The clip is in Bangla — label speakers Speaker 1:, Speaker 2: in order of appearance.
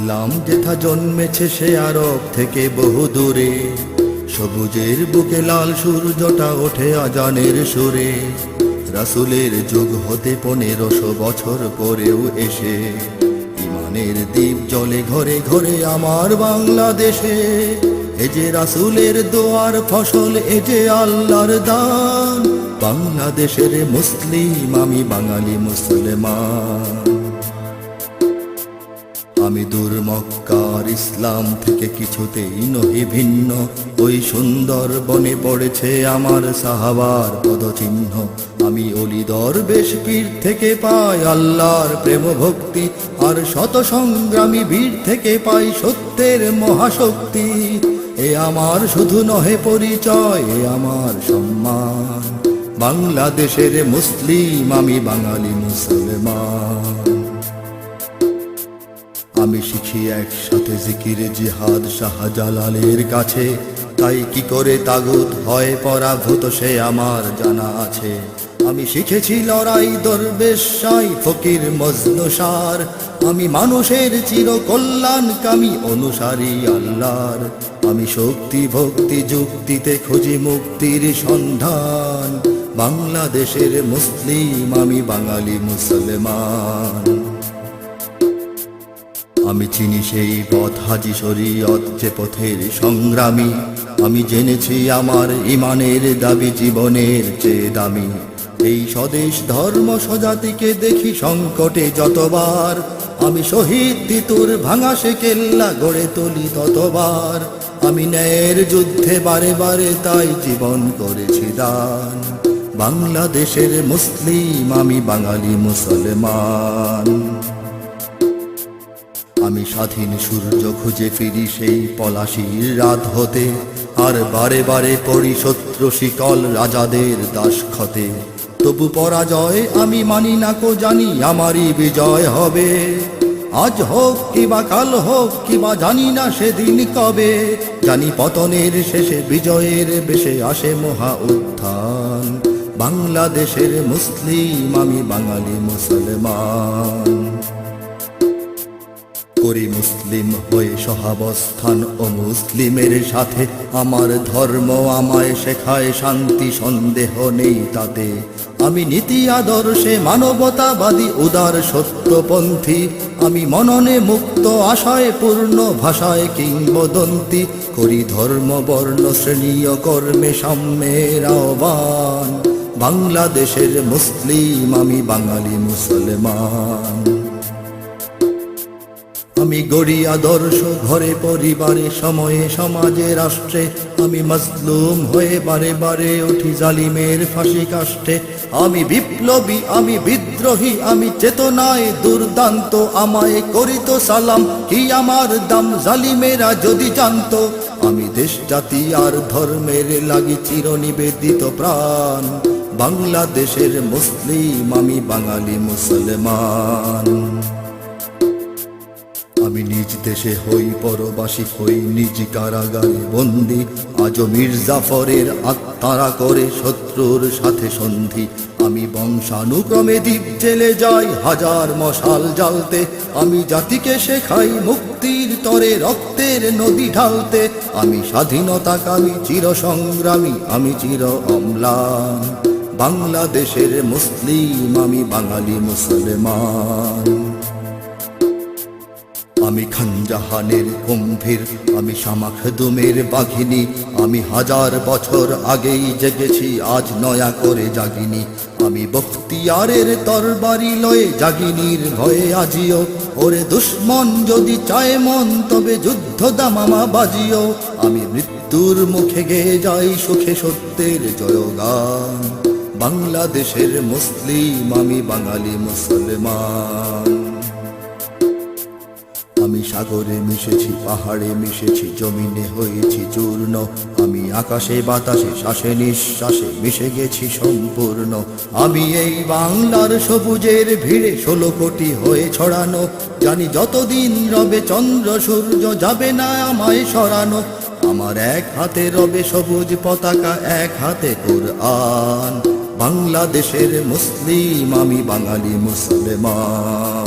Speaker 1: ইসলাম যেথা জন্মেছে সে আরব থেকে বহু দূরে। সবুজের বুকে লাল সূর্যটা ওঠে আজানের সুরে। রাসুলের যুগ হতে পনেরোশো বছর পরেও এসে। ইমানের দ্বীপ জলে ঘরে ঘরে আমার বাংলাদেশে। এ যে রাসুলের দোয়ার ফসল, এ যে আল্লাহর দান। বাংলাদেশের মুসলিম, আমি বাঙালি মুসলমান। আমি দূর মক্কার ইসলাম থেকে কিছুতেই নহি ভিন্ন। ওই সুন্দর বনে পড়েছে আমার সাহাবার পদচিহ্ন। আমি অলিদর বেশ পীর থেকে পাই আল্লাহর প্রেম ভক্তি আর শত সংগ্রামী বীর থেকে পাই সত্যের মহাশক্তি। এ আমার শুধু নহে পরিচয়, এ আমার সম্মান। বাংলাদেশের মুসলিম, আমি বাঙালি মুসলমান। আমি শিখি একসাথে জিকিরে জিহাদ শাহজালালের কাছে। তাই কি করে তাগুত হয় পরাভূত সে আমার জানা আছে। আমি শিখেছি লড়াই দরবেশাই ফকির মজনসার। আমি মানুষের চির কল্যাণকামী অনুসারী আল্লাহর। আমি শক্তি ভক্তি যুক্তিতে খুঁজি মুক্তির সন্ধান। বাংলাদেশের মুসলিম, আমি বাঙালি মুসলমান। আমি চিনি সেই পথ হাজি শরীয়ত যে পথের সংগ্রামী। আমি জেনেছি আমার ইমানের দাবি জীবনের চেয়ে দামি। এই স্বদেশ ধর্ম সজাতিকে দেখি সংকটে যতবার। আমি শহীদ তিতুর ভাঙা সে কেল্লা গড়ে তুলি ততবার। আমি ন্যায়ের যুদ্ধে বারে বারে তাই জীবন করেছি দান। বাংলাদেশের মুসলিম, আমি বাঙালি মুসলমান। আমি স্বাধীন সূর্য খুঁজে ফিরি সেই পলাশির রাত হতে, আর বারে বারে পড়ি শত্রু শিকল রাজাদের দাস ক্ষতে তবু পরাজয় আমি মানি না কো জানি আমারই বিজয় হবে। আজ হোক কিবা কাল হোক কিবা জানি না সেদিন কবে, জানি পতনের শেষে বিজয়ের বেশে আসে মহা উত্থান। বাংলাদেশের মুসলিম, আমি বাঙালি মুসলমান। সহাবস্থান ও মুসলিমের সাথে আমার ধর্ম আমায় শেখায় শান্তি সন্দেহ নেই তাতে। আমি নীতি আদর্শে মানবতাবাদী, উদার সত্যপন্থী। আমি মননে মুক্ত, আশায় পূর্ণ, ভাষায় কিংবদন্তি। করি ধর্ম, বর্ণ শ্রেণি ও কর্মে সাম্যের আহ্বান। বাংলাদেশের মুসলিম, আমি বাঙালি মুসলমান। আমি গড়ি আদর্শ, ঘরে, পরিবারে, সময়ে, সমাজে, রাষ্ট্রে। আমি মজলুম হয়ে বারে বারে উঠি জালিমের ফাঁসি কাষ্টে। আমি বিপ্লবী, আমি বিদ্রোহী, আমি চেতনায় দুর্দান্ত। আমায় করিত সালাম, কি আমার দাম জালিমেরা যদি জানতো। আমি দেশ, জাতি আর ধর্মের লাগি চির নিবেদিত প্রাণ। বাংলাদেশের মুসলিম, আমি বাঙালি মুসলমান। দেশে হই পরবাসী, হই নিজ কারাগারে বন্দি। আজ মির্জাফরের আত্মারা করে শত্রুর সাথে সন্ধি। আমি বংশানুক্রমে দ্বীপ জেলে যাই হাজার মশাল জ্বালতে। আমি জাতিকে শেখাই মুক্তির তরে রক্তের নদী ঢালতে। আমি স্বাধীনতাকামী চির সংগ্রামী আমি চির অম্লান বাংলাদেশের মুসলিম, আমি বাঙালি মুসলমান। আমি খানজাহানের গম্ভীর আমি শামাখদুমের বাঘিনী, আমি হাজার বছর আগেই জেগেছি, আজ নয়া করে জাগিনি। আমি বখতিয়ারের তরবারি লয়ে জাগিনীর ভয়ে আজিও, ওরে দুশ্মন যদি চায় মন, তবে যুদ্ধ দামামা বাজিও। আমি মৃত্যুর মুখে গেয়ে যাই সুখে সত্যের জয়গান। বাংলাদেশের মুসলিম, আমি বাঙালি মুসলমান। আমি সাগরে মিশেছি, পাহাড়ে মিশেছি, জমিনে হয়েছি চূর্ণ। আমি আকাশে, বাতাসে, শ্বাসে, নিঃশ্বাসে মিশে গেছি সম্পূর্ণ। আমি এই বাংলার সবুজের ভিড়ে ষোলো কোটি হয়ে ছড়ানো। জানি যতদিন রবে চন্দ্র, সূর্য যাবে না আমায় সরানো। আমার এক হাতে রবে সবুজ পতাকা, এক হাতে কোরআন। বাংলাদেশের মুসলিম, আমি বাঙালি মুসলমান।